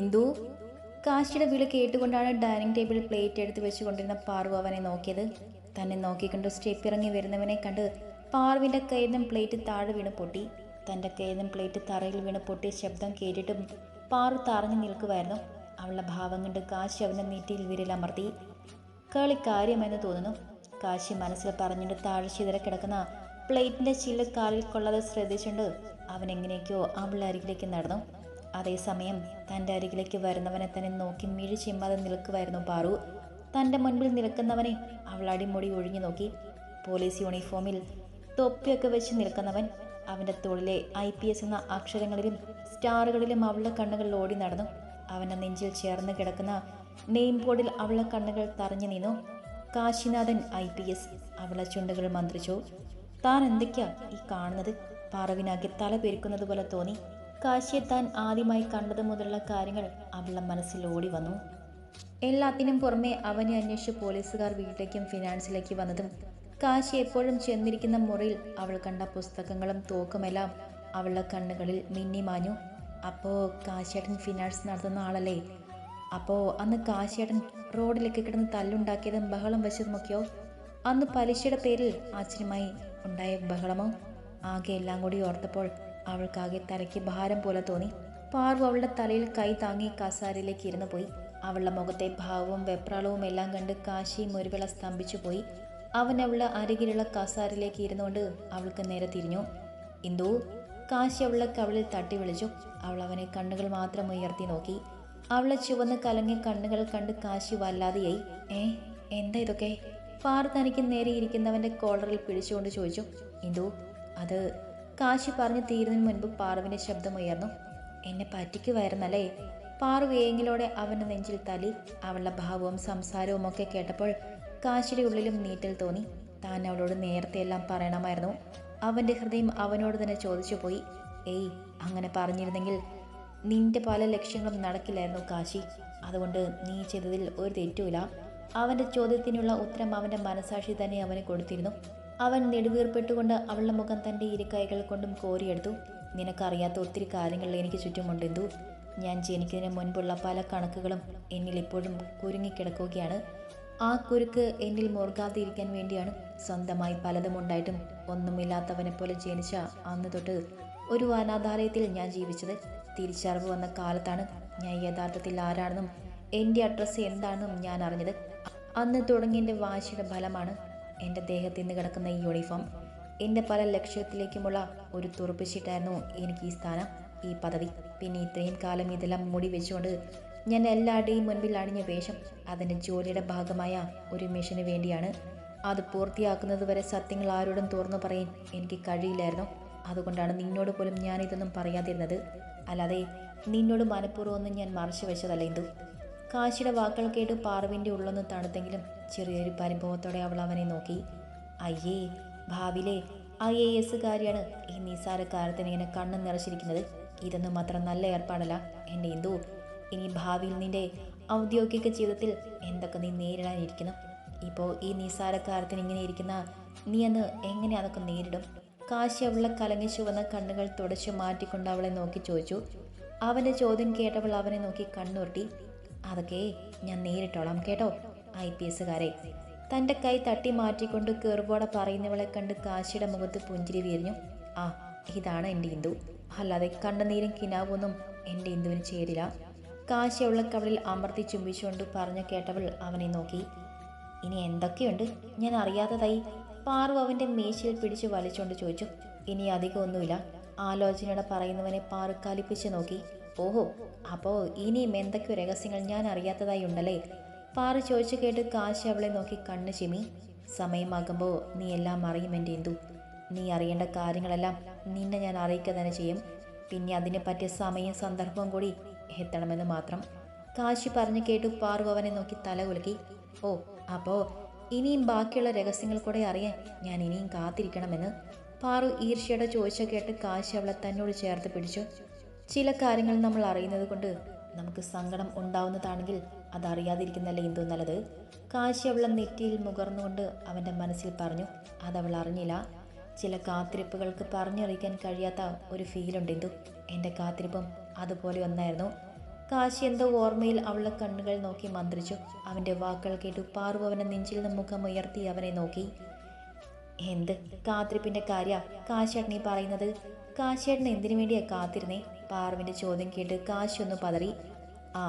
ഇന്ദു കാശിയുടെ വിളി കേട്ടുകൊണ്ടാണ് dining table plate എടുത്ത് വെച്ചുകൊണ്ടിരുന്ന പാർവ് അവനെ നോക്കിയത്. തന്നെ നോക്കിക്കൊണ്ട് സ്റ്റെപ്പ് ഇറങ്ങി വരുന്നവനെ കണ്ട് പാർവിന്റെ കയ്യിൽ നിന്നും പ്ലേറ്റ് താഴെ വീണ് പൊട്ടി. തന്റെ കയ്യിൽ നിന്നും പ്ലേറ്റ് തറയിൽ വീണ് പൊട്ടിയ ശബ്ദം കേട്ടിട്ടും പാർവ് തറഞ്ഞു നിൽക്കുമായിരുന്നു അവളുടെ ഭാവം കണ്ട് കാശി അവന്റെ നെറ്റിയിൽ വിരലമർത്തി കളി കാര്യമെന്ന് തോന്നുന്നു. കാശി മനസ്സിൽ പറഞ്ഞിട്ട് താഴെ ചിതര കിടക്കുന്ന പ്ലേറ്റിന്റെ ചില്ല കാലിൽ കൊള്ളാതെ ശ്രദ്ധിച്ചുകൊണ്ട് അവൻ എങ്ങനെയൊക്കെയോ അവളുടെ അരികിലേക്ക് നടന്നു. അതേസമയം തന്റെ അരികിലേക്ക് വരുന്നവനെ തന്നെ നോക്കി മിഴി ചിമ്മാതെ നിൽക്കുമായിരുന്നു പാറു. തന്റെ മുൻപിൽ നിൽക്കുന്നവനെ അവൾ അടിമുടി ഒഴിഞ്ഞു നോക്കി. പോലീസ് യൂണിഫോമിൽ തൊപ്പിയൊക്കെ വെച്ച് നിൽക്കുന്നവൻ അവന്റെ തോളിലെ ഐ പി എസ് എന്ന അക്ഷരങ്ങളിലും സ്റ്റാറുകളിലും അവളുടെ കണ്ണുകൾ ഓടി നടന്നു. അവന്റെ നെഞ്ചിൽ ചേർന്ന് കിടക്കുന്ന നെയിം ബോർഡിൽ അവളുടെ കണ്ണുകൾ തറഞ്ഞു നിന്നു. കാശിനാഥൻ ഐ പി എസ് അവളെ ചുണ്ടുകൾ മന്ത്രിച്ചു. താൻ എന്തൊക്കെയാ ഈ കാണുന്നത്? പാറവിനാക്കി തല പെരുക്കുന്നത് പോലെ തോന്നി. കാശിയെ താൻ ആദ്യമായി കണ്ടത് മുതലുള്ള കാര്യങ്ങൾ അവളുടെ മനസ്സിൽ ഓടി വന്നു. എല്ലാത്തിനും പുറമെ അവനെ അന്വേഷിച്ച് പോലീസുകാർ വീട്ടിലേക്കും ഫിനാൻസിലേക്ക് വന്നതും കാശി എപ്പോഴും ചെന്നിരിക്കുന്ന മുറിയിൽ അവൾ കണ്ട പുസ്തകങ്ങളും തോക്കുമെല്ലാം അവളുടെ കണ്ണുകളിൽ മിന്നിമാഞ്ഞു അപ്പോൾ കാശിയേട്ടൻ ഫിനാൻസ് നടത്തുന്ന ആളല്ലേ? അപ്പോൾ അന്ന് കാശിയേട്ടൻ റോഡിലേക്ക് കിടന്ന് തല്ലുണ്ടാക്കിയതും ബഹളം വെച്ചതുമൊക്കെയോ? അന്ന് പലിശയുടെ പേരിൽ അച്ഛനുമായി ഉണ്ടായ ബഹളമോ? ആകെ എല്ലാം കൂടി ഓർത്തപ്പോൾ അവൾക്കാകെ തലയ്ക്ക് ഭാരം പോലെ തോന്നി. പാർവ് അവളുടെ തലയിൽ കൈ താങ്ങി കസാരയിലേക്ക് ഇരുന്നു പോയി. അവളുടെ മുഖത്തെ ഭാവവും വെപ്രാളവും എല്ലാം കണ്ട് കാശി മുരുവിള സ്തംഭിച്ചു പോയി. അവൻ അവളുടെ അരികിലുള്ള കസാരയിലേക്ക് ഇരുന്നുകൊണ്ട് അവൾക്ക് നേരെ തിരിഞ്ഞു. ഇന്ദു കാശി അവളുടെ കവളിൽ തട്ടി വിളിച്ചു. അവൾ അവനെ കണ്ണുകൾ മാത്രം ഉയർത്തി നോക്കി. അവളെ ചുവന്ന് കലങ്ങിയ കണ്ണുകൾ കണ്ട് കാശി വല്ലാതെയായി. ഏ എന്താ ഇതൊക്കെ? പാർ തനിക്ക് നേരെ ഇരിക്കുന്നവന്റെ കോളറിൽ പിടിച്ചുകൊണ്ട് ചോദിച്ചു. ഇന്ദു അത് കാശി പറഞ്ഞു തീരുന്നതിന് മുൻപ് പാറുവിന്റെ ശബ്ദം ഉയർന്നു. എന്നെ പറ്റിക്കുമായിരുന്നല്ലേ പാറു വേങ്ങിലോടെ അവന്റെ നെഞ്ചിൽ തലി അവളുടെ ഭാവവും സംസാരവും ഒക്കെ കേട്ടപ്പോൾ കാശിയുടെ ഉള്ളിലും നീറ്റൽ തോന്നി. താൻ അവളോട് നേരത്തെ എല്ലാം പറയണമായിരുന്നു. അവന്റെ ഹൃദയം അവനോട് തന്നെ ചോദിച്ചു പോയി. ഏയ് അങ്ങനെ പറഞ്ഞിരുന്നെങ്കിൽ നിന്റെ പല ലക്ഷ്യങ്ങളും നടക്കില്ലായിരുന്നു കാശി. അതുകൊണ്ട് നീ ചെയ്തതിൽ ഒരു തെറ്റുമില്ല. അവന്റെ ചോദ്യത്തിനുള്ള ഉത്തരം അവന്റെ മനസാക്ഷി തന്നെ അവന് കൊടുത്തിരുന്നു. അവൻ നെടുവീർപ്പെട്ടുകൊണ്ട് അവളുടെ മുഖം തന്റെ ഇരുകൈകൾ കൊണ്ടും കോരിയെടുത്തു. നിനക്കറിയാത്ത ഒത്തിരി കാര്യങ്ങൾ എനിക്ക് ചുറ്റുമുണ്ടെന്തു ഞാൻ ജനിക്കുന്നതിന് മുൻപുള്ള പല കണക്കുകളും എന്നിൽ ഇപ്പോഴും കുരുങ്ങിക്കിടക്കുകയാണ്. ആ കുരുക്ക് എന്നിൽ മുറുകാതിരിക്കാൻ വേണ്ടിയാണ്. സ്വന്തമായി പലതും ഉണ്ടായിട്ടും ഒന്നുമില്ലാത്തവനെ പോലെ ജനിച്ച അന്ന് തൊട്ട് ഒരു അനാഥാലയത്തിൽ ഞാൻ ജീവിച്ചത്. തിരിച്ചറിവ് വന്ന കാലത്താണ് ഞാൻ യഥാർത്ഥത്തിൽ ആരാണെന്നും എന്റെ അഡ്രസ്സ് എന്താണെന്നും ഞാൻ അറിഞ്ഞത്. അന്ന് തുടങ്ങിയ വാശിയുടെ ഫലമാണ് എന്റെ ദേഹത്ത് നിന്ന് കിടക്കുന്ന ഈ യൂണിഫോം എന്റെ പല ലക്ഷ്യത്തിലേക്കുമുള്ള ഒരു തുറപ്പിച്ചിട്ടായിരുന്നു എനിക്ക് ഈ സ്ഥാനം ഈ പദവി. പിന്നെ ഇത്രയും കാലം ഇതെല്ലാം മൂടി വെച്ചുകൊണ്ട് ഞാൻ എല്ലാവരുടെയും മുൻപിൽ അണിഞ്ഞ വേഷം അതിന്റെ ജോലിയുടെ ഭാഗമായ ഒരു മിഷന് വേണ്ടിയാണ്. അത് പൂർത്തിയാക്കുന്നത് വരെ സത്യങ്ങൾ ആരോടും തുറന്നു പറയാൻ എനിക്ക് കഴിയില്ലായിരുന്നു. അതുകൊണ്ടാണ് നിന്നോട് പോലും ഞാൻ ഇതൊന്നും പറയാതിരുന്നത്. അല്ലാതെ നിന്നോട് മനഃപൂർവമൊന്നും ഞാൻ മറച്ചു വെച്ചതല്ല ഇന്ദു. കാശിയുടെ വാക്കുകൾ കേട്ട് പാർവിന്റെ ഉള്ളൊന്ന് തണുത്തെങ്കിലും ചെറിയൊരു പരിഭവത്തോടെ അവൾ അവനെ നോക്കി. അയ്യേ ഭാവിയിലെ ഐ എ എസുകാരിയാണ് ഈ നിസാരക്കാരത്തിന് ഇങ്ങനെ കണ്ണ് നിറച്ചിരിക്കുന്നത്. ഇതൊന്നും അത്ര നല്ല ഏർപ്പാടല്ല. എന്റെ ഇന്ദു ഇനി ഭാവിയിൽ നിന്റെ ഔദ്യോഗിക ജീവിതത്തിൽ എന്തൊക്കെ നീ നേരിടാനിരിക്കുന്നു ഇപ്പോൾ ഈ നിസാരക്കാരത്തിന് ഇങ്ങനെ ഇരിക്കുന്ന നീ അന്ന് എങ്ങനെ അതൊക്കെ നേരിടും? കാശി അവളെ കലങ്ങി ചുവന്ന കണ്ണുകൾ തുടച്ചു മാറ്റിക്കൊണ്ട് അവളെ നോക്കി ചോദിച്ചു. അവന്റെ ചോദ്യം കേട്ടവൾ അവനെ നോക്കി കണ്ണുരുട്ടി. അതൊക്കെ ഞാൻ നേരിട്ടോളാം കേട്ടോ ഐ പി എസുകാരെ തന്റെ കൈ തട്ടി മാറ്റിക്കൊണ്ട് കെറുപോടെ പറയുന്നവളെ കണ്ട് കാശിയുടെ മുഖത്ത് പുഞ്ചിരി വീരിഞ്ഞു. ആ ഇതാണ് എന്റെ ഇന്ദു. അല്ലാതെ കണ്ണുനീരും കിനാവൊന്നും എന്റെ ഇന്ദുവിന് ചേരില്ല. കാശിയുള്ള കവളിൽ അമർത്തി ചുംബിച്ചുകൊണ്ട് പറഞ്ഞു കേട്ടവൾ അവനെ നോക്കി. ഇനി എന്തൊക്കെയുണ്ട്? ഞാൻ അറിയാത്തതായി പാറു അവന്റെ മേശയിൽ പിടിച്ച് വലിച്ചുകൊണ്ട് ചോദിച്ചു. ഇനി അധികമൊന്നുമില്ല. ആലോചനയോടെ പറയുന്നവനെ പാറു കലിപ്പിച്ച് നോക്കി. ഓഹോ അപ്പോൾ ഇനിയും എന്തൊക്കെയോ രഹസ്യങ്ങൾ ഞാൻ അറിയാത്തതായി ഉണ്ടല്ലേ? പാറ ചോദിച്ചു കേട്ട് കാശി അവളെ നോക്കി കണ്ണ് ചിമി. സമയമാകുമ്പോൾ നീ എല്ലാം അറിയും എന്റെ ഇന്ദു. നീ അറിയേണ്ട കാര്യങ്ങളെല്ലാം നിന്നെ ഞാൻ അറിയിക്കുക തന്നെ ചെയ്യും. പിന്നെ അതിനെ പറ്റിയ സമയം സന്ദർഭവും കൂടി എത്തണമെന്ന് മാത്രം. കാശി പറഞ്ഞു കേട്ടു പാറു അവനെ നോക്കി തല കുലുക്കി. ഓ അപ്പോൾ ഇനിയും ബാക്കിയുള്ള രഹസ്യങ്ങൾ കൂടെ അറിയാൻ ഞാൻ ഇനിയും കാത്തിരിക്കണമെന്ന്? പാറു ഈർഷ്യയുടെ ചോദിച്ച കേട്ട് കാശി അവളെ തന്നോട് ചേർത്ത് പിടിച്ചു. ചില കാര്യങ്ങൾ നമ്മൾ അറിയുന്നത് കൊണ്ട് നമുക്ക് സങ്കടം ഉണ്ടാവുന്നതാണെങ്കിൽ അതറിയാതിരിക്കുന്നല്ലേ എന്തോ നല്ലത്? കാശി അവളെ നെറ്റിയിൽ മുകർന്നുകൊണ്ട് അവന്റെ മനസ്സിൽ പറഞ്ഞു അതവൾ അറിഞ്ഞില്ല. ചില കാത്തിരിപ്പുകൾക്ക് പറഞ്ഞറിയിക്കാൻ കഴിയാത്ത ഒരു ഫീലുണ്ട് എന്തു? എന്റെ കാത്തിരിപ്പും അതുപോലെ ഒന്നായിരുന്നു. കാശി എന്തോ ഓർമ്മയിൽ അവളുടെ കണ്ണുകൾ നോക്കി മന്ത്രിച്ചു. അവന്റെ വാക്കുകൾ കേട്ടു. പാറു അവനെ നെഞ്ചിൽ നിന്ന് മുഖം ഉയർത്തി അവനെ നോക്കി. എന്ത്? കാത്തിരിപ്പിന്റെ കാര്യ? കാശേട്ടനീ പറയുന്നത്? കാശേട്ടൻ എന്തിനു വേണ്ടിയാ കാത്തിരുന്നേ? പാറുവിന്റെ ചോദ്യം കേട്ട് കാശി ഒന്ന് പതറി. ആ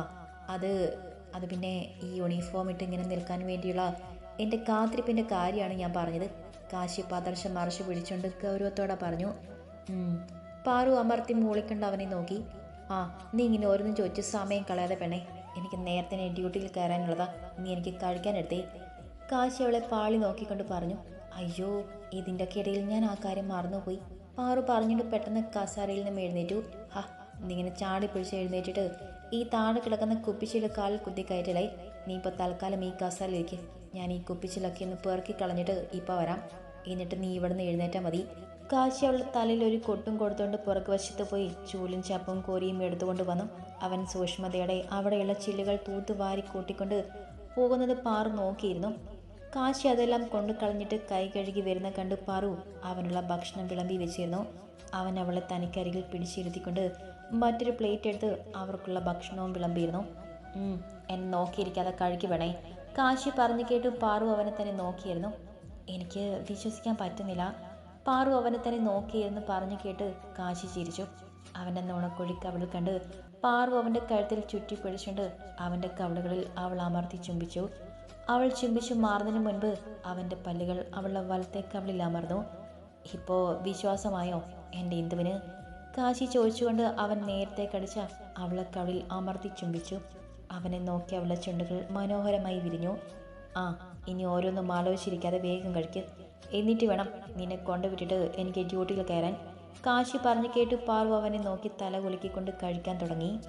അത് അത് പിന്നെ ഈ യൂണിഫോം ഇട്ട് ഇങ്ങനെ നിൽക്കാൻ വേണ്ടിയുള്ള എന്റെ കാത്തിരിപ്പിന്റെ കാര്യമാണ് ഞാൻ പറഞ്ഞത്. കാശി പതർശം മറിച്ച് പിടിച്ചുകൊണ്ട് ഗൗരവത്തോടെ പറഞ്ഞു പാറു അമർത്തി മൂളിക്കൊണ്ട് അവനെ നോക്കി. ആ നീ ഇങ്ങനെ ഓരോന്നും ചോദിച്ച് സമയം കളയാതെ പെണ്ണേ. എനിക്ക് നേരത്തെ ഡ്യൂട്ടിയിൽ കയറാനുള്ളതാ. നീ എനിക്ക് കഴിക്കാനെടുത്തേ കാശി അവളെ പാളി നോക്കിക്കൊണ്ട് പറഞ്ഞു അയ്യോ ഇതിന്റെ ഒക്കെ ഇടയിൽ ഞാൻ ആ കാര്യം മറന്നുപോയി. പാറു പറഞ്ഞിട്ട് പെട്ടെന്ന് കസാരയിൽ നിന്ന് എഴുന്നേറ്റു. ഹ നീങ്ങനെ ചാടി പിടിച്ച് എഴുന്നേറ്റിട്ട് ഈ താഴെ കിടക്കുന്ന കുപ്പിച്ചില കാലിൽ കുത്തി കയറ്റലായി. നീ ഇപ്പോൾ തൽക്കാലം ഈ കസാലിരിക്കും ഞാൻ ഈ കുപ്പിച്ചിലൊക്കെ ഒന്ന് പെറുക്കി കളഞ്ഞിട്ട് ഇപ്പോൾ വരാം. എന്നിട്ട് നീ ഇവിടെ നിന്ന് എഴുന്നേറ്റാൽ മതി. കാശി അവളുടെ തലയിൽ ഒരു കൊട്ടും കൊടുത്തുകൊണ്ട് പുറക്ക് വശത്ത് പോയി ചൂലും ചപ്പും കോരിയും എടുത്തുകൊണ്ട് വന്നു. അവൻ സൂക്ഷ്മതയോടെ അവിടെയുള്ള ചില്ലുകൾ തൂത്ത് വാരി കൂട്ടിക്കൊണ്ട് പോകുന്നത് പാറു നോക്കിയിരുന്നു. കാശി അതെല്ലാം കൊണ്ടു കളഞ്ഞിട്ട് കൈ കഴുകി വരുന്ന കണ്ട് പാറു അവനുള്ള ഭക്ഷണം വിളമ്പി വെച്ചിരുന്നു. അവൻ അവളെ തനിക്കരികിൽ പിടിച്ചിരുത്തിക്കൊണ്ട് മറ്റൊരു പ്ലേറ്റ് എടുത്ത് അവർക്കുള്ള ഭക്ഷണവും വിളമ്പിയിരുന്നു. "ഉം, എന്നെ നോക്കിയിരിക്കാതെ കഴുകി വേണേ. കാശി പറഞ്ഞു കേട്ടു പാറു അവനെ തന്നെ നോക്കിയിരുന്നു. എനിക്ക് വിശ്വസിക്കാൻ പറ്റുന്നില്ല. പാറു അവനെ തന്നെ നോക്കിയെന്ന് പറഞ്ഞു കേട്ട് കാശി ചിരിച്ചു. അവന്റെ നുണക്കൊഴി അവൾ കണ്ട് പാറു അവന്റെ കഴുത്തിൽ ചുറ്റി പിടിച്ചുകൊണ്ട് അവന്റെ കവളുകളിൽ അവൾ അമർത്തി ചുംബിച്ചു. അവൾ ചിമ്പിച്ചു മാറുന്നതിന് മുൻപ് അവന്റെ പല്ലുകൾ അവളുടെ വലത്തെ അമർന്നു. ഇപ്പോൾ വിശ്വാസമായോ? എന്റെ ഇന്ദുവിന്? കാശി ചോദിച്ചുകൊണ്ട് അവൻ നേരത്തെ കടിച്ച അവളെ കവിളിൽ അമർത്തി ചുംബിച്ചു. അവനെ നോക്കി അവളുടെ ചുണ്ടുകൾ മനോഹരമായി വിരിഞ്ഞു. ആ ഇനി ഓരോന്നും ആലോചിച്ചിരിക്കാതെ വേഗം കഴിക്ക്. എന്നിട്ട് വേണം നിന്നെ കൊണ്ടുവിട്ടിട്ട് എനിക്ക് ഡ്യൂട്ടിയിൽ കയറാൻ. കാശി പറഞ്ഞു കേട്ട് പാറു അവനെ നോക്കി തല കുലുക്കിക്കൊണ്ട് കഴിക്കാൻ തുടങ്ങി.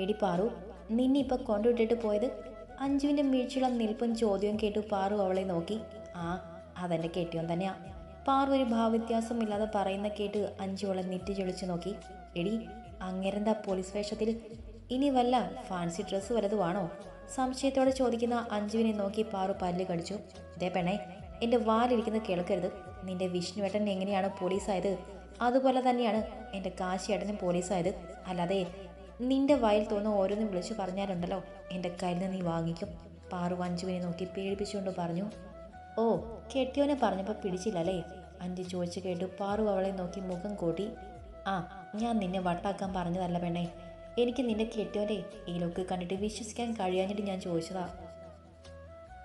എടി പാറു നിന്നെ ഇപ്പം കൊണ്ടുവിട്ടിട്ട് പോയത് അഞ്ജുവിന്റെ വീഴ്ചയുള്ള നിൽപ്പും ചോദ്യവും കേട്ടു പാറു അവളെ നോക്കി. ആ അതെന്റെ കേട്ടിയോ തന്നെയാ. പാറു ഒരു ഭാവവ്യത്യാസമില്ലാതെ പറയുന്ന കേട്ട് അഞ്ജു അവളെ നെറ്റി ചൊളിച്ചു നോക്കി. എടി അങ്ങേരെന്താ പോലീസ് വേഷത്തിൽ ഇനി വല്ല ഫാൻസി ഡ്രസ്സ് വല്ലതുമാണോ സംശയത്തോടെ ചോദിക്കുന്ന അഞ്ജുവിനെ നോക്കി പാറു പല്ല് കടിച്ചു. ഇതേ പെണ്ണേ എന്റെ വാലിരിക്കുന്നത് കേൾക്കരുത്. നിന്റെ വിഷ്ണുവേട്ടൻ എങ്ങനെയാണ് പോലീസായത്? അതുപോലെ തന്നെയാണ് എന്റെ കാശിയേട്ടനും പോലീസായത്. അല്ലാതെ നിന്റെ വായിൽ തോന്നുന്ന ഓരോന്നും വിളിച്ചു പറഞ്ഞാലുണ്ടല്ലോ. എന്റെ കയ്യിൽ നിന്ന് നീ വാങ്ങിക്കും. പാറു അഞ്ചുവിനെ നോക്കി പേടിപ്പിച്ചുകൊണ്ട് പറഞ്ഞു ഓ കെട്ടിയോനെ പറഞ്ഞപ്പോൾ പിടിച്ചില്ലല്ലേ? അഞ്ചു ചോദിച്ചു കേട്ടു. പാറു അവളെ നോക്കി മുഖം കൂട്ടി ആ ഞാൻ നിന്നെ വട്ടാക്കാൻ പറഞ്ഞതല്ല പെണ്ണേ. എനിക്ക് നിന്റെ കെട്ടിയോന്റെ ഈ ലുക്ക് കണ്ടിട്ട് വിശ്വസിക്കാൻ കഴിയാഞ്ഞിട്ട് ഞാൻ ചോദിച്ചതാ.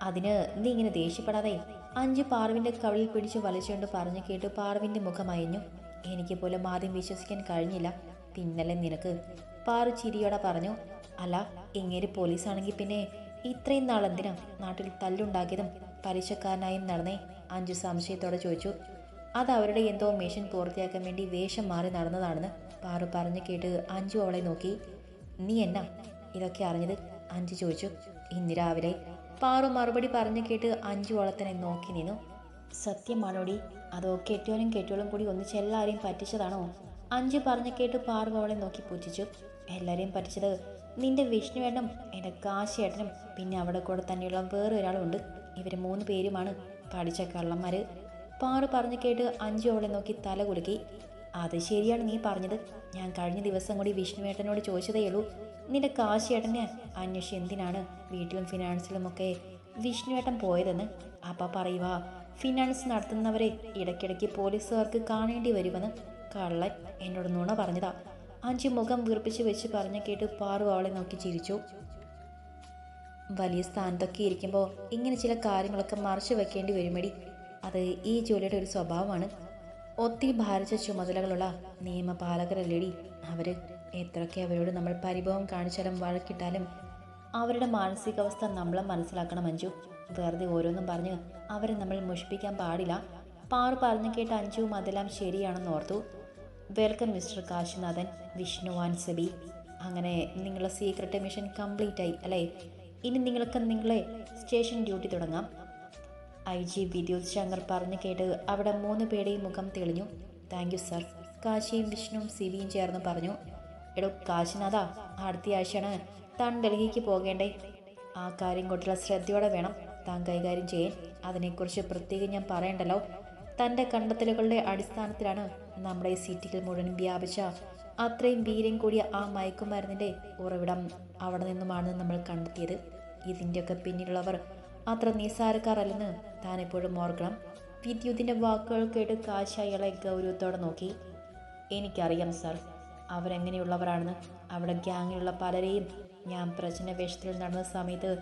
അതിന് നീ ഇങ്ങനെ ദേഷ്യപ്പെടാതെ അഞ്ച് പാർവിന്റെ കവിളിൽ പിടിച്ച് വലിച്ചുകൊണ്ട് പറഞ്ഞു കേട്ടു. പാർവിന്റെ മുഖം അയഞ്ഞു. എനിക്ക് പോലും ആദ്യം വിശ്വസിക്കാൻ കഴിഞ്ഞില്ല. പിന്നല്ലേ നിനക്ക്? പാറു ചിരിയോടെ പറഞ്ഞു അല്ല ഇങ്ങേര് പോലീസാണെങ്കിൽ പിന്നെ ഇത്രയും നാളെന്തിനാ നാട്ടിൽ തല്ലുണ്ടാക്കിയതും പലിശക്കാരനായും നടന്നേ? അഞ്ചു സംശയത്തോടെ ചോദിച്ചു. അത് അവരുടെ എന്തോ മിഷൻ പൂർത്തിയാക്കാൻ വേണ്ടി വേഷം മാറി നടന്നതാണെന്ന് പാറു പറഞ്ഞു കേട്ട് അഞ്ചു അവളെ നോക്കി. നീ എന്നാ ഇതൊക്കെ അറിഞ്ഞത്? അഞ്ചു ചോദിച്ചു. ഇന്ന് രാവിലെ. പാറു മറുപടി പറഞ്ഞു കേട്ട് അഞ്ചു വളത്തിനെ നോക്കി നിന്നു. സത്യമാണോടി അതോ കെട്ടിയോനും കെട്ടിയോളും കൂടി ഒന്നിച്ച് എല്ലാവരെയും പറ്റിച്ചതാണോ? അഞ്ചു പറഞ്ഞു കേട്ട് പാർവ് അവളെ നോക്കി പൂജിച്ചു. എല്ലാവരെയും പറ്റിച്ചത് നിന്റെ വിഷ്ണുവേട്ടനും എന്റെ കാശേട്ടനും പിന്നെ അവിടെ കൂടെ തന്നെയുള്ള വേറെ ഒരാളുണ്ട് ഇവർ മൂന്ന് പേരുമാണ് പഠിച്ച കള്ളന്മാർ പാറു പറഞ്ഞു കേട്ട് അഞ്ചു അവളെ നോക്കി തല കുലുക്കി. അത് ശരിയാണ് നീ പറഞ്ഞത്. ഞാൻ കഴിഞ്ഞ ദിവസം കൂടി വിഷ്ണുവേട്ടനോട് ചോദിച്ചതേ ഉള്ളൂ. നിന്റെ കാശിയേട്ടനെ അന്വേഷിച്ച് എന്തിനാണ് വീട്ടിലും ഫിനാൻസിലും ഒക്കെ വിഷ്ണുവേട്ടൻ പോയതെന്ന്? അപ്പ പറയുക ഫിനാൻസ് നടത്തുന്നവരെ ഇടയ്ക്കിടയ്ക്ക് പോലീസുകാർക്ക് കാണേണ്ടി വരുമെന്ന്. കള്ളൻ എന്നോട് നുണ പറഞ്ഞതാ. അഞ്ചു മുഖം വീർപ്പിച്ച് വെച്ച് പറഞ്ഞു കേട്ട് പാറു അവളെ നോക്കി ചിരിച്ചു. വലിയ സ്ഥാനത്തൊക്കെ ഇരിക്കുമ്പോൾ ഇങ്ങനെ ചില കാര്യങ്ങളൊക്കെ മറച്ചു വെക്കേണ്ടി വരുമടി. അത് ഈ ജോലിയുടെ ഒരു സ്വഭാവമാണ്. ഒത്തിരി ഭാരിച്ച ചുമതലകളുള്ള നിയമപാലകരല്ലേടി അവർ എത്രയൊക്കെ അവരോട് നമ്മൾ പരിഭവം കാണിച്ചാലും വഴക്കിട്ടാലും അവരുടെ മാനസികാവസ്ഥ നമ്മളെ മനസ്സിലാക്കണം അഞ്ചു. വെറുതെ ഓരോന്നും പറഞ്ഞ് അവരെ നമ്മൾ മുഷിപ്പിക്കാൻ പാടില്ല. പാറു പറഞ്ഞു കേട്ട് അഞ്ചുവും അതെല്ലാം ശരിയാണെന്ന് ഓർത്തു. വെൽക്കം മിസ്റ്റർ കാശിനാഥൻ വിഷ്ണു ആൻസബി അങ്ങനെ നിങ്ങളുടെ സീക്രട്ട് മിഷൻ കംപ്ലീറ്റ് ആയി അല്ലേ? ഇനി നിങ്ങൾക്ക് നിങ്ങളെ സ്റ്റേഷൻ ഡ്യൂട്ടി തുടങ്ങാം. ഐ ജി വിദ്യുത് ശങ്കർ പറഞ്ഞു കേട്ട് അവിടെ മൂന്ന് പേരുടെയും മുഖം തെളിഞ്ഞു. താങ്ക് യു സർ കാശിയും വിഷ്ണുവും സിബിയും ചേർന്ന് പറഞ്ഞു എടോ കാശിനാഥ അടുത്ത ആഴ്ചയാണ് താൻ ഡൽഹിക്ക് പോകേണ്ടേ. ആ കാര്യം കൊണ്ടുള്ള ശ്രദ്ധയോടെ വേണം. താൻ കൈകാര്യം ചെയ്യാൻ അതിനെക്കുറിച്ച് പ്രത്യേകം ഞാൻ പറയണ്ടല്ലോ. തന്റെ കണ്ടെത്തലുകളുടെ അടിസ്ഥാനത്തിലാണ് നമ്മുടെ ഈ സിറ്റികൾ മുഴുവൻ വ്യാപിച്ച അത്രയും വീര്യം കൂടിയ ആ മയക്കുമരുന്നിന്റെ ഉറവിടം അവിടെ നിന്നുമാണ് നമ്മൾ കണ്ടെത്തിയത്. ഇതിന്റെയൊക്കെ പിന്നിലുള്ളവർ അത്ര നിസ്സാരക്കാരല്ലെന്ന് താൻ എപ്പോഴും ഓർക്കണം. വിദ്യുത്തിന്റെ വാക്കുകൾ കേട്ട് കാശ് അയാളെ ഗൗരവത്തോടെ നോക്കി. എനിക്കറിയാം സാർ. അവരെങ്ങനെയുള്ളവരാണെന്ന്. അവിടെ ഗ്യാങ്ങിലുള്ള പലരെയും ഞാൻ പ്രശ്ന വേഷത്തിൽ നടന്ന സമയത്ത്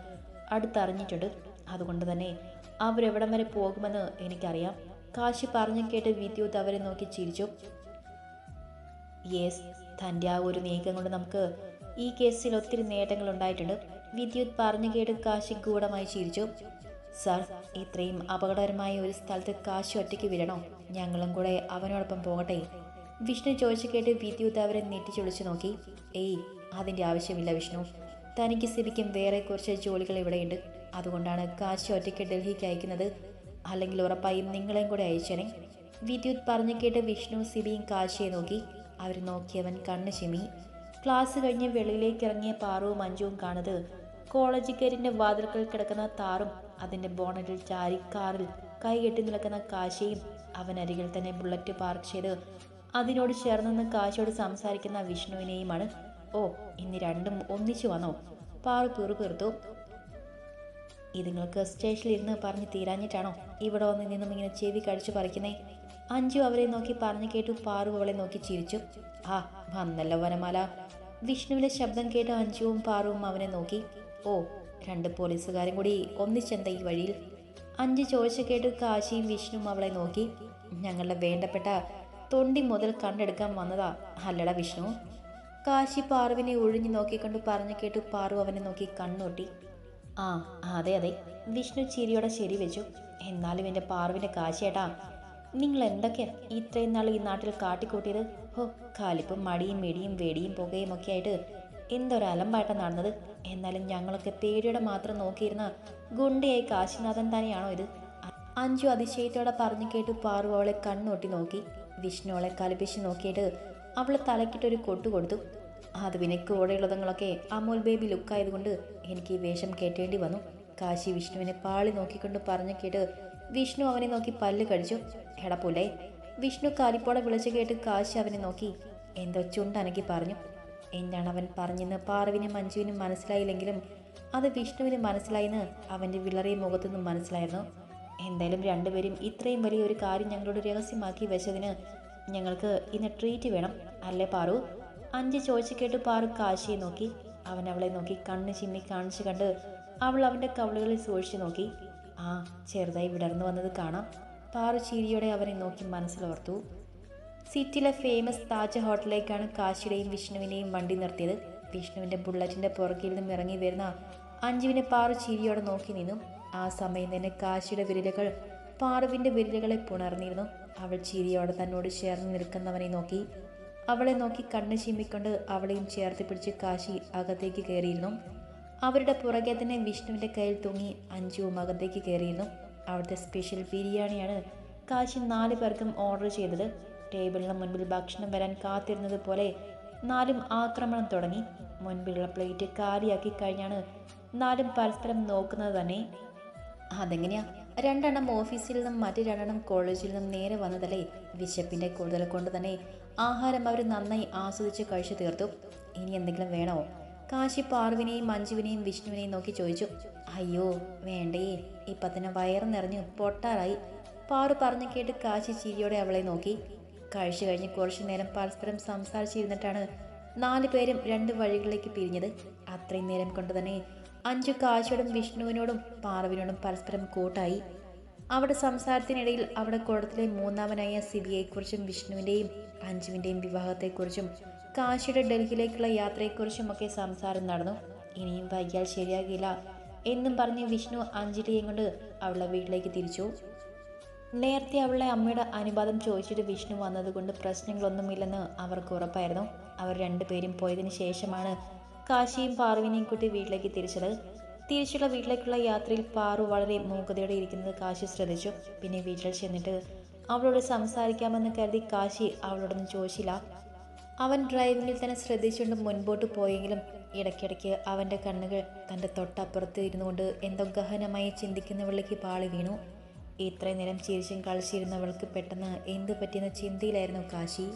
അടുത്തറിഞ്ഞിട്ടുണ്ട്. അതുകൊണ്ട് തന്നെ അവരെവിടം വരെ പോകുമെന്ന് എനിക്കറിയാം. കാശി പറഞ്ഞു കേട്ട് വിദ്യുത് അവരെ നോക്കി ചിരിച്ചു. യെസ് തന്റെ ആ ഒരു നീക്കം കൊണ്ട് നമുക്ക് ഈ കേസിൽ ഒത്തിരി നേട്ടങ്ങൾ ഉണ്ടായിട്ടുണ്ട്. വിദ്യുത് പറഞ്ഞു കേട്ട് കാശി ഗൂഢമായി ചിരിച്ചു. സാർ ഇത്രയും അപകടകരമായ ഒരു സ്ഥലത്ത് കാശി ഒറ്റയ്ക്ക് വിടണോ? ഞങ്ങളും കൂടെ അവനോടൊപ്പം പോകട്ടെ. വിഷ്ണു ചോദിച്ചു കേട്ട് വിദ്യുത് അവരെ നെറ്റിച്ചൊളിച്ചു നോക്കി. ഏയ് അതിന്റെ ആവശ്യമില്ല വിഷ്ണു. തനിക്ക് സ്ഥിതിക്കും വേറെ കുറച്ച് ജോലികൾ ഇവിടെയുണ്ട്. അതുകൊണ്ടാണ് കാശി ഒറ്റയ്ക്ക് ഡൽഹിക്ക് അയക്കുന്നത്. അല്ലെങ്കിൽ ഉറപ്പായും നിങ്ങളെയും കൂടെ അയച്ചേനെ. വിദ്യുത് പറഞ്ഞു കേട്ട് വിഷ്ണു സിബിയും കാശിയെ നോക്കി. അവർ നോക്കിയവൻ കണ്ണു ചിമ്മി ക്ലാസ് കഴിഞ്ഞ് വെളിയിലേക്ക് ഇറങ്ങിയ പാറുവും മഞ്ജുവും കാണുന്നത് കോളേജ് കയറിന്റെ വാതിൽക്കൽ കിടക്കുന്ന താറും അതിന്റെ ബോണറ്റിൽ ചാരി കാറിൽ കൈകെട്ടി നിൽക്കുന്ന കാശിയും അരികിൽ തന്നെ ബുള്ളറ്റ് പാർക്ക് ചെയ്ത് അതിനോട് ചേർന്ന് നിന്ന് കാശിയോട് സംസാരിക്കുന്ന വിഷ്ണുവിനെയുമാണ്. ഓ ഇന്ന് രണ്ടും ഒന്നിച്ചു വന്നോ? പാറു പിറുപിറുത്തു. ഇതുങ്ങൾക്ക് സ്റ്റേഷനിൽ ഇരുന്ന് പറഞ്ഞ് തീരാഞ്ഞിട്ടാണോ? ഇവിടെ വന്ന് നിന്നും ഇങ്ങനെ ചെവി കടിച്ചു പറിക്കുന്നേ? അഞ്ചു അവരെ നോക്കി പറഞ്ഞു കേട്ടു പാറു അവളെ നോക്കി ചിരിച്ചു. ആ വന്നല്ലോ വനമാല. വിഷ്ണുവിന്റെ ശബ്ദം കേട്ട് അഞ്ചുവും പാറുവും അവനെ നോക്കി. ഓ രണ്ട് പോലീസുകാരും കൂടി ഒന്നിച്ചെന്ത ഈ വഴിയിൽ? അഞ്ച് ചോദിച്ചു കേട്ട് കാശിയും വിഷ്ണുവും അവളെ നോക്കി. ഞങ്ങളുടെ വേണ്ടപ്പെട്ട തൊണ്ടി മുതൽ കണ്ടെടുക്കാൻ വന്നതാ. അല്ലട വിഷ്ണു. കാശി പാറുവിനെ ഒഴിഞ്ഞു നോക്കിക്കൊണ്ട് പറഞ്ഞു കേട്ടു പാറു അവനെ നോക്കി കണ്ണൊട്ടി. ആ അതെ അതെ. വിഷ്ണു ചിരിയോടെ ശരി വെച്ചു. എന്നാലും എന്റെ പാർവിന്റെ കാശേട്ടാ നിങ്ങൾ എന്തൊക്കെയാ ഇത്രയും നാൾ ഈ നാട്ടിൽ കാട്ടിക്കൂട്ടിയത്? ഹോ കാലിപ്പും മടിയും മെടിയും വെടിയും പുകയും ഒക്കെ ആയിട്ട് എന്തൊരു അലമ്പാട്ടം നടന്നത്? എന്നാലും ഞങ്ങളൊക്കെ പേടിയോടെ മാത്രം നോക്കിയിരുന്ന ഗുണ്ടയായി കാശിനാഥൻ തന്നെയാണോ ഇത്? അഞ്ചു അതിശയത്തോടെ പറഞ്ഞു കേട്ട് പാർവ അവളെ കണ്ണൊട്ടി നോക്കി. വിഷ്ണു അവളെ കലിപ്പിച്ച് നോക്കിയിട്ട് അവൾ തലക്കിട്ടൊരു കൊട്ടു കൊടുത്തു. അത് പിന്നെ കൂടെയുള്ളതങ്ങളൊക്കെ അമോൽ ബേബി ലുക്കായതുകൊണ്ട് എനിക്ക് ഈ വേഷം കേട്ടേണ്ടി വന്നു. കാശി വിഷ്ണുവിനെ പാളി നോക്കിക്കൊണ്ട് പറഞ്ഞു കേട്ട് വിഷ്ണു അവനെ നോക്കി പല്ല് കടിച്ചു. എടപ്പുല്ലേ വിഷ്ണു കാലിപ്പോടെ വിളിച്ചു കേട്ട് കാശി അവനെ നോക്കി എന്തോ ചുണ്ടനക്കി പറഞ്ഞു. എന്താണ് അവൻ പറഞ്ഞെന്ന് പാർവിനും മഞ്ജുവിനും മനസ്സിലായില്ലെങ്കിലും അത് വിഷ്ണുവിന് മനസ്സിലായെന്ന് അവന്റെ വിളറിയ മുഖത്തുനിന്നും മനസ്സിലായിരുന്നു. എന്തായാലും രണ്ടുപേരും ഇത്രയും വലിയ ഒരു കാര്യം ഞങ്ങളോട് രഹസ്യമാക്കി വെച്ചതിന് ഞങ്ങൾക്ക് ഇന്ന് ട്രീറ്റ് വേണം. അല്ലേ പാറു? അഞ്ച് ചോദിച്ചു കേട്ട് പാറു കാശിയെ നോക്കി. അവൻ അവളെ നോക്കി കണ്ണ് ചിമ്മി കാണിച്ചു കണ്ട് അവൾ അവന്റെ കവളുകളിൽ സൂക്ഷിച്ചു നോക്കി. ആ ചെറുതായി വിടർന്നു വന്നത് കാണാം. പാറു ചിരിയോടെ അവനെ നോക്കി മനസ്സിലോർത്തു. സിറ്റിയിലെ ഫേമസ് താജ് ഹോട്ടലിലേക്കാണ് കാശിയുടെയും വിഷ്ണുവിനെയും വണ്ടി നിർത്തിയത്. വിഷ്ണുവിന്റെ ബുള്ളറ്റിന്റെ പുറകിൽ നിന്നും ഇറങ്ങി വരുന്ന അഞ്ജുവിനെ പാറു ചിരിയോടെ നോക്കി നിന്നു. ആ സമയം തന്നെ കാശിയുടെ വിരലുകൾ പാറുവിന്റെ വിരലുകളെ പുണർന്നിരുന്നു. അവൾ ചിരിയോടെ തന്നോട് ചേർന്ന് നിൽക്കുന്നവനെ നോക്കി. അവളെ നോക്കി കണ്ണ് ചിമ്മിക്കൊണ്ട് അവളെയും ചേർത്ത് പിടിച്ച് കാശി അകത്തേക്ക് കയറിയിരുന്നു. അവരുടെ പുറകെ തന്നെ വിഷ്ണുവിന്റെ കയ്യിൽ തൂങ്ങി അഞ്ചുവും അകത്തേക്ക് കയറിയിരുന്നു. അവിടുത്തെ സ്പെഷ്യൽ ബിരിയാണിയാണ് കാശി നാല് പേർക്കും ഓർഡർ ചെയ്തത്. ടേബിളിന് മുൻപിൽ ഭക്ഷണം വരാൻ കാത്തിരുന്നത് പോലെ നാലും ആക്രമണം തുടങ്ങി. മുൻപിലുള്ള പ്ലേറ്റ് കാലിയാക്കി കഴിഞ്ഞാണ് നാലും പരസ്പരം നോക്കുന്നത് തന്നെ. അതെങ്ങനെയാ? രണ്ടെണ്ണം ഓഫീസിൽ നിന്നും മറ്റു രണ്ടെണ്ണം കോളേജിൽ നിന്നും നേരെ വന്നതല്ലേ? വിശപ്പിന്റെ കൂടുതൽ കൊണ്ട് തന്നെ ആഹാരം അവർ നന്നായി ആസ്വദിച്ച് കഴിച്ചു തീർത്തു. ഇനി എന്തെങ്കിലും വേണോ? കാശി പാർവിനെയും മഞ്ജുവിനെയും വിഷ്ണുവിനെയും നോക്കി ചോദിച്ചു. അയ്യോ വേണ്ടേ. ഇപ്പൊ തന്നെ വയറ് നിറഞ്ഞു പൊട്ടാറായി. പാറു പറഞ്ഞു കേട്ട് കാശി ചിരിയോടെ അവളെ നോക്കി. കഴിച്ചു കഴിഞ്ഞ് കുറച്ചു നേരം പരസ്പരം സംസാരിച്ചിരുന്നിട്ടാണ് നാലു പേരും രണ്ട് വഴികളിലേക്ക് പിരിഞ്ഞത്. അത്രയും നേരം കൊണ്ട് തന്നെ അഞ്ചു കാശോടും വിഷ്ണുവിനോടും പാർവിനോടും പരസ്പരം കൂട്ടായി. അവിടെ സംസാരത്തിനിടയിൽ അവിടെ കുളത്തിലെ മൂന്നാമനായ സിബിയെക്കുറിച്ചും വിഷ്ണുവിന്റെയും അഞ്ജുവിന്റെയും വിവാഹത്തെക്കുറിച്ചും കാശിയുടെ ഡൽഹിയിലേക്കുള്ള യാത്രയെക്കുറിച്ചുമൊക്കെ സംസാരം നടന്നു. ഇനിയും വൈകിയാൽ ശരിയാകില്ല എന്നും പറഞ്ഞ് വിഷ്ണു അഞ്ജലിയെയും കൊണ്ട് അവളുടെ വീട്ടിലേക്ക് തിരിച്ചു. നേരത്തെ അവളുടെ അമ്മയുടെ അനുവാദം ചോദിച്ചിട്ട് വിഷ്ണു വന്നതുകൊണ്ട് പ്രശ്നങ്ങളൊന്നുമില്ലെന്ന് അവർക്ക് ഉറപ്പായിരുന്നു. അവർ രണ്ടുപേരും പോയതിന് ശേഷമാണ് കാശിയും പാറുവിനെയും കൂട്ടി വീട്ടിലേക്ക് തിരിച്ചത്. തിരിച്ചുള്ള വീട്ടിലേക്കുള്ള യാത്രയിൽ പാറു വളരെ മൂകതയോടെ ഇരിക്കുന്നത് കാശി ശ്രദ്ധിച്ചു. പിന്നെ വീട്ടിൽ ചെന്നിട്ട് അവളോട് സംസാരിക്കാമെന്ന് കരുതി കാശി അവളോടൊന്നും ചോദിച്ചില്ല. അവൻ ഡ്രൈവിങ്ങിൽ തന്നെ ശ്രദ്ധിച്ചുകൊണ്ട് മുൻപോട്ട് പോയെങ്കിലും ഇടയ്ക്കിടയ്ക്ക് അവന്റെ കണ്ണുകൾ തന്റെ തൊട്ടപ്പുറത്ത് ഇരുന്നുകൊണ്ട് എന്തോ ഗഹനമായി ചിന്തിക്കുന്നവളിലേക്ക് പാളി വീണു. ഇത്രയും നേരം ചിരിച്ചും കളിച്ചിരുന്നവൾക്ക് പെട്ടെന്ന് എന്തു പറ്റിയെന്ന ചിന്തയിലായിരുന്നു കാശി.